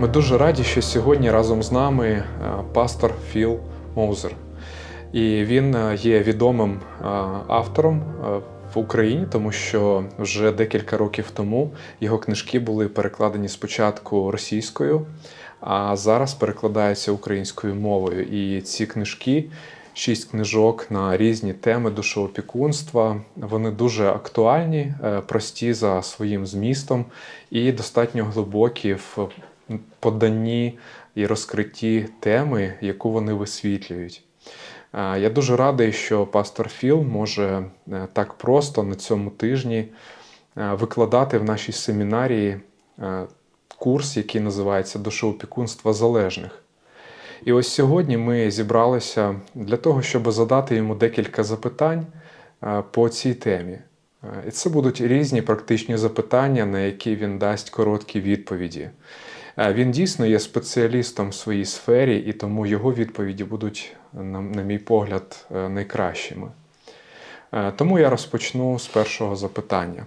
Ми дуже раді, що сьогодні разом з нами е, пастор Філ Моузер. І він е, є відомим е, автором в Україні, тому що вже декілька років тому його книжки були перекладені спочатку російською, а зараз перекладаються українською мовою. І ці книжки, шість книжок на різні теми душоопікунства, вони дуже актуальні, прості за своїм змістом і достатньо глибокі в поданні і розкритті теми, яку вони висвітлюють. Я дуже радий, що пастор Філ може е, так просто на цьому тижні е, викладати в нашій семінарії е, курс, який називається Душоопікунство залежних. І ось сьогодні ми зібралися для того, щоб задати йому декілька запитань по цій темі. І це будуть різні практичні запитання, на які він дасть короткі відповіді. Е, Він дійсно є спеціалістом в своїй сфері, і тому його відповіді будуть, на, мій погляд, е, найкращими. Е, Тому я розпочну з першого запитання.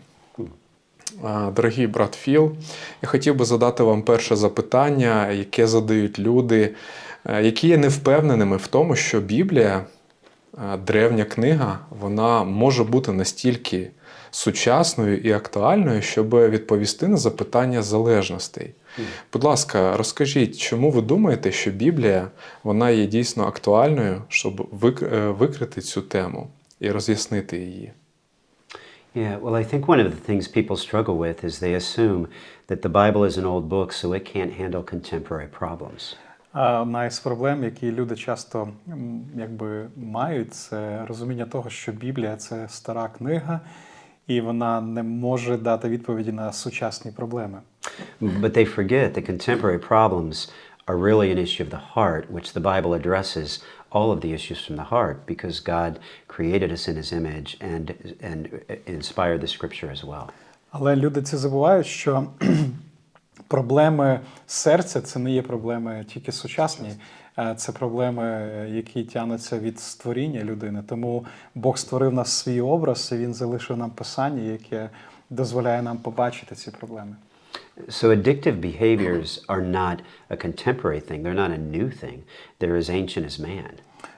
Дорогий брат Філ, я хотів би задати вам перше запитання, яке задають люди, які є невпевненими в тому, що Біблія, древня книга, вона може бути настільки сучасною і актуальною, щоб відповісти на запитання залежностей. Будь ласка, розкажіть, чому ви думаєте, що Біблія вона є дійсно актуальною, щоб е, викрити цю тему і роз'яснити її? Yeah, well, I think one of the things people struggle with is they assume that the Bible is an old book, so it can't handle contemporary problems. Одна із проблем, які люди часто якби мають, це розуміння того, що Біблія це стара книга, і вона не може дати відповіді на сучасні проблеми. But they forget that contemporary problems are really an issue of the heart, which the Bible addresses all of the issues from the heart because God created us in His image and, and inspired the Scripture as well. Але люди це забувають, що проблеми серця це не є проблеми тільки сучасні, е, це проблеми, е, які тягнуться від створіння людини. Тому Бог створив нас свій образ, і він залишив нам писання, яке дозволяє нам побачити ці проблеми. So addictive behaviors are not a contemporary thing. They're not a new thing. They're as ancient as man.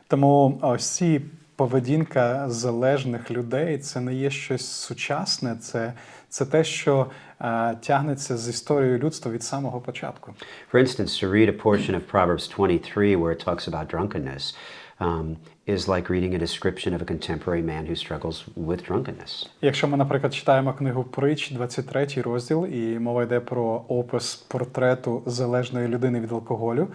Тому ось ці поведінка залежних людей це не є щось сучасне, це, це те, що е, тягнеться з історією людства від самого початку. For instance, to read a portion of Proverbs 23 where it talks about drunkenness um, is like reading a description of a contemporary man who struggles with drunkenness. Якщо ми, наприклад, читаємо книгу Притч, 23 розділ, і мова йде про опис портрету залежної людини від алкоголю,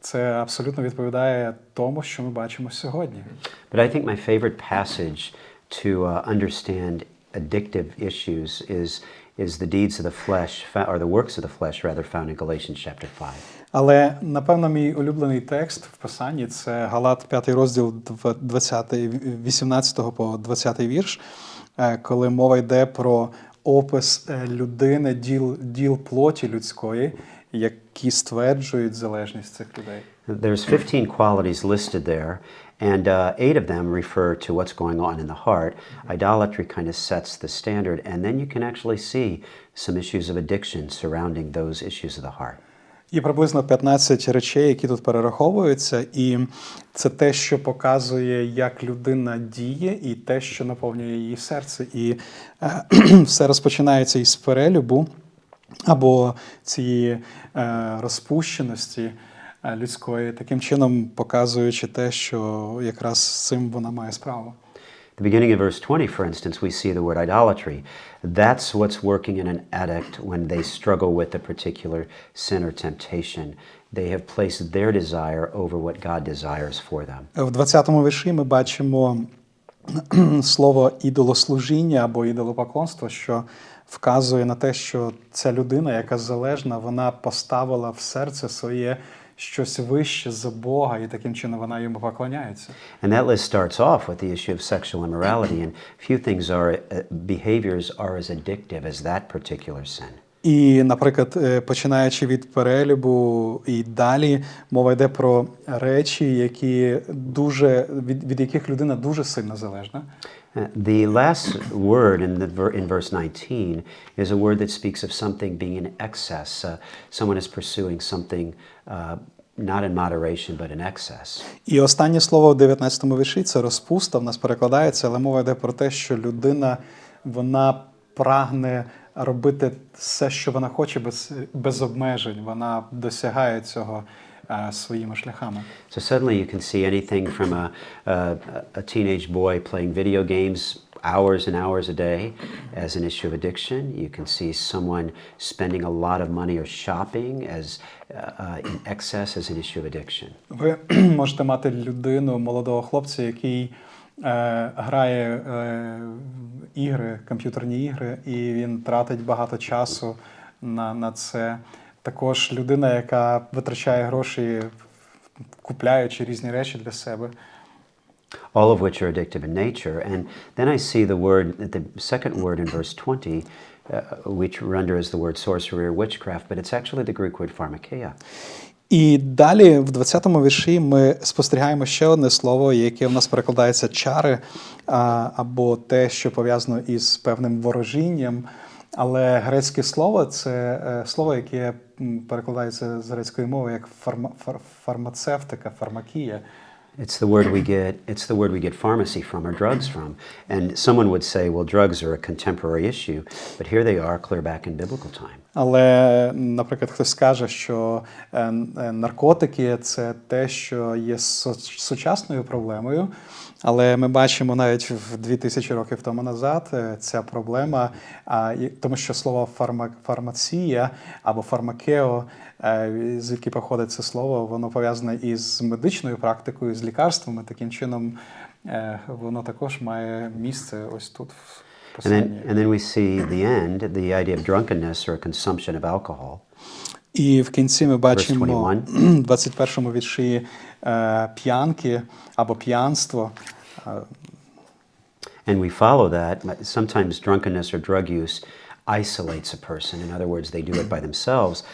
це абсолютно відповідає тому, що ми бачимо сьогодні. But I think my favorite passage to uh, understand addictive issues is, is the deeds of the flesh, or the works of the flesh, rather, found in Galatians chapter 5. Але напевно мій улюблений текст в писанні це Галат 5 розділ 20, 18 по 20 вірш, е, коли мова йде про опис е, людини, діл, діл плоті людської, які стверджують залежність цих людей. There's 15 qualities listed there, and uh, eight of them refer to what's going on in the heart. Idolatry kind of sets the standard, and then you can actually see some issues of addiction surrounding those issues of the heart. Є приблизно 15 речей, які тут перераховуються, і це те, що показує, як людина діє, і те, що наповнює її серце. І е, все розпочинається із перелюбу або цієї е, розпущеності е, людської, таким чином показуючи те, що якраз з цим вона має справу. The beginning of verse 20, for instance, we see the word idolatry. That's what's working in an addict when they struggle with a particular sin or temptation. They have placed their desire over what God desires for them. В 20-му вірші ми бачимо слово ідолослужіння або ідолопоклонство, що вказує на те, що ця людина, яка залежна, вона поставила в серце своє щось вище за Бога, і таким чином вона йому поклоняється. And that list starts off with the issue of sexual immorality, and few things are, uh, behaviors are as addictive as that particular sin. І, наприклад, е, починаючи від перелюбу і далі, мова йде про речі, які дуже від, від яких людина дуже сильно залежна. Uh, The last word in, the, in verse 19 is a word that speaks of something being in excess. Uh, someone is pursuing something uh, not in moderation, but in excess. І останнє слово в 19-му вірші це розпуста. В нас перекладається, але мова йде про те, що людина вона прагне робити все, що вона хоче, без, без обмежень. Вона досягає цього е, своїми шляхами. So suddenly you can see anything from a, a, a teenage boy playing video games hours and hours a day as an issue of addiction. You can see someone spending a lot of money or shopping as uh, uh, in excess as an issue of addiction. Ви можете мати людину, молодого хлопця, який е, грає е, ігри, комп'ютерні ігри, і він тратить багато часу на, на це. Також людина, яка витрачає гроші, купляючи різні речі для себе. all of which are addictive in nature. And then I see the word, the second word in verse 20, uh, which render as the word sorcery or witchcraft, but it's actually the Greek word pharmakeia. І далі в 20-му вірші ми спостерігаємо ще одне слово, яке в нас перекладається чари або те, що пов'язано із певним ворожінням. Але грецьке слово це е, слово, яке перекладається з грецької мови як фарма, фар, фармацевтика, фармакія. It's the word we get. It's the word we get pharmacy from or drugs from. And someone would say, "Well, drugs are a contemporary issue," but here they are, clear back in biblical time. Але, наприклад, хтось скаже, що е, е, наркотики це те, що є сучасною проблемою. Але ми бачимо навіть в 2000 років тому назад е, ця проблема, тому що слово фарма, фармація або фармакео, е, звідки походить це слово, воно пов'язане із медичною практикою, з лікарствами. Таким чином, е, воно також має місце ось тут. в And then, and then we see the end, the idea of drunkenness or consumption of alcohol. І в кінці ми бачимо 21. в 21-му вірші е, п'янки або п'янство. Е, And we follow that. Sometimes drunkenness or drug use isolates a person. In other words, they do it by themselves.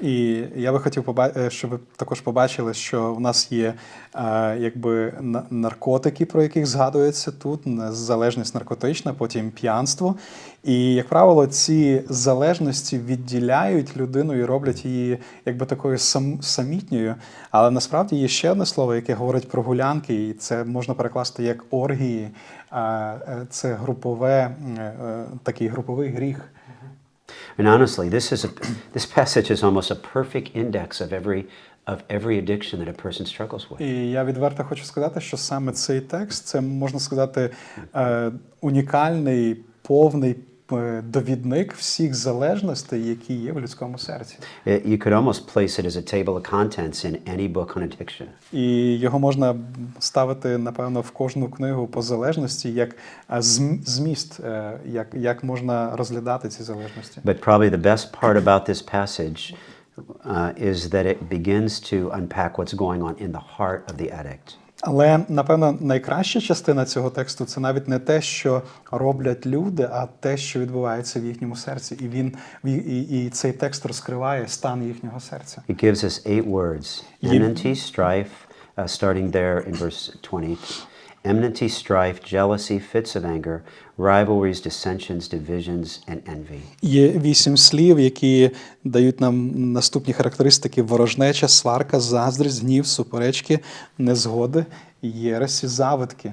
І я би хотів е, щоб ви також побачили, що в нас є е, якби наркотики, про яких згадується тут, залежність наркотична, потім п'янство. І, як правило, ці залежності відділяють людину і роблять її якби такою сам, самітньою. Але насправді є ще одне слово, яке говорить про гулянки, і це можна перекласти як оргії. Е, Це групове, е, такий груповий гріх. And honestly, this is a this passage is almost a perfect index of every of every addiction that a person struggles with. І я відверто хочу сказати, що саме цей текст це можна сказати е, унікальний, повний е, довідник всіх залежностей, які є в людському серці. You could almost place it as a table of contents in any book on addiction. І його можна ставити, напевно, в кожну книгу по залежності, як е, зміст, е, як, як можна розглядати ці залежності. But probably the best part about this passage uh, is that it begins to unpack what's going on in the heart of the addict. Але напевно найкраща частина цього тексту це навіть не те, що роблять люди, а те, що відбувається в їхньому серці. І він і, і, і цей текст розкриває стан їхнього серця. It gives us eight words enmity, strife, uh, starting there in verse 20. Enmity, strife, jealousy, fits of anger, rivalries, dissensions, divisions, and envy. Є вісім слів, які дають нам наступні характеристики: ворожнеча, сварка, заздрість, гнів, суперечки, незгоди, єресі, завитки.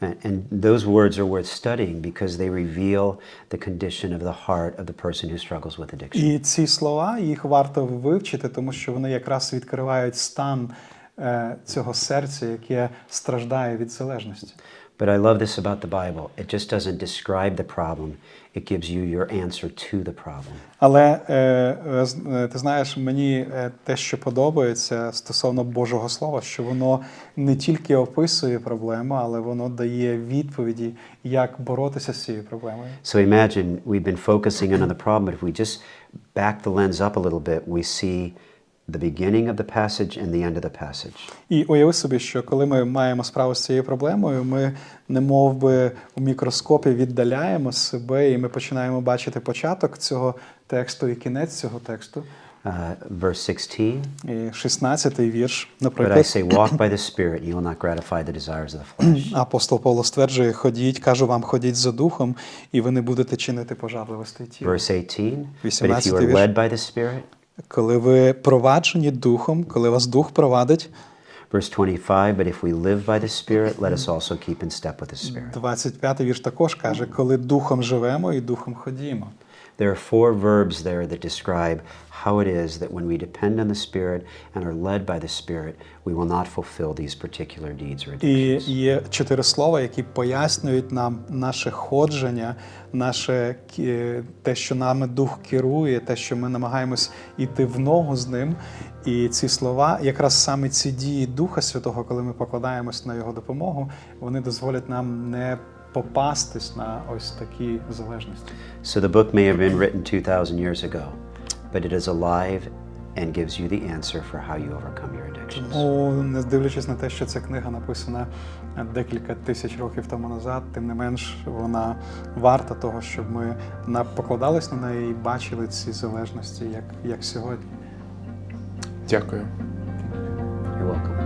And, those words are worth studying because they reveal the condition of the heart of the person who struggles with addiction. І ці слова їх варто вивчити, тому що вони якраз відкривають стан е, цього серця, яке страждає від залежності. But I love this about the Bible. It just doesn't describe the problem, it gives you your answer to the problem. Але е, е, е, ти знаєш, мені е, те, що подобається стосовно Божого Слова, що воно не тільки описує проблему, але воно дає відповіді, як боротися з цією проблемою. So imagine we've been focusing in on the problem, but if we just back the lens up a little bit, we see the beginning of the passage and the end of the passage. І уяви собі, що коли ми маємо справу з цією проблемою, ми не мов би у мікроскопі віддаляємо себе, і ми починаємо бачити початок цього тексту і кінець цього тексту. Uh, verse 16 І 16-й вірш, But I say, walk by the Spirit, you will not gratify the desires of the flesh. апостол Павло стверджує: ходіть, кажу вам, ходіть за духом, і ви не будете чинити пожадливостей тіла. Verse 18 But if you are led by the Spirit, Коли ви проваджені духом, коли вас дух провадить, verse 25 But if we live by the Spirit, let us also keep in step with the Spirit. 25-й вірш також каже, коли духом живемо і духом ходімо. There are four verbs there that describe how it is that when we depend on the Spirit and are led by the Spirit, we will not fulfill these particular deeds or І addictions. є чотири слова, які пояснюють нам наше ходження, наше кі- те, що нами дух керує, те, що ми намагаємось іти в ногу з ним. І ці слова, якраз саме ці дії Духа Святого, коли ми покладаємось на його допомогу, вони дозволять нам не попастись на ось такі залежності. So the book may have been written 2,000 years ago, but it is alive and gives you the answer for how you overcome your addictions. Тому, не дивлячись на те, що ця книга написана декілька тисяч років тому назад, тим не менш вона варта того, щоб ми на- покладались на неї і бачили ці залежності, як, як сьогодні. Дякую. You're welcome.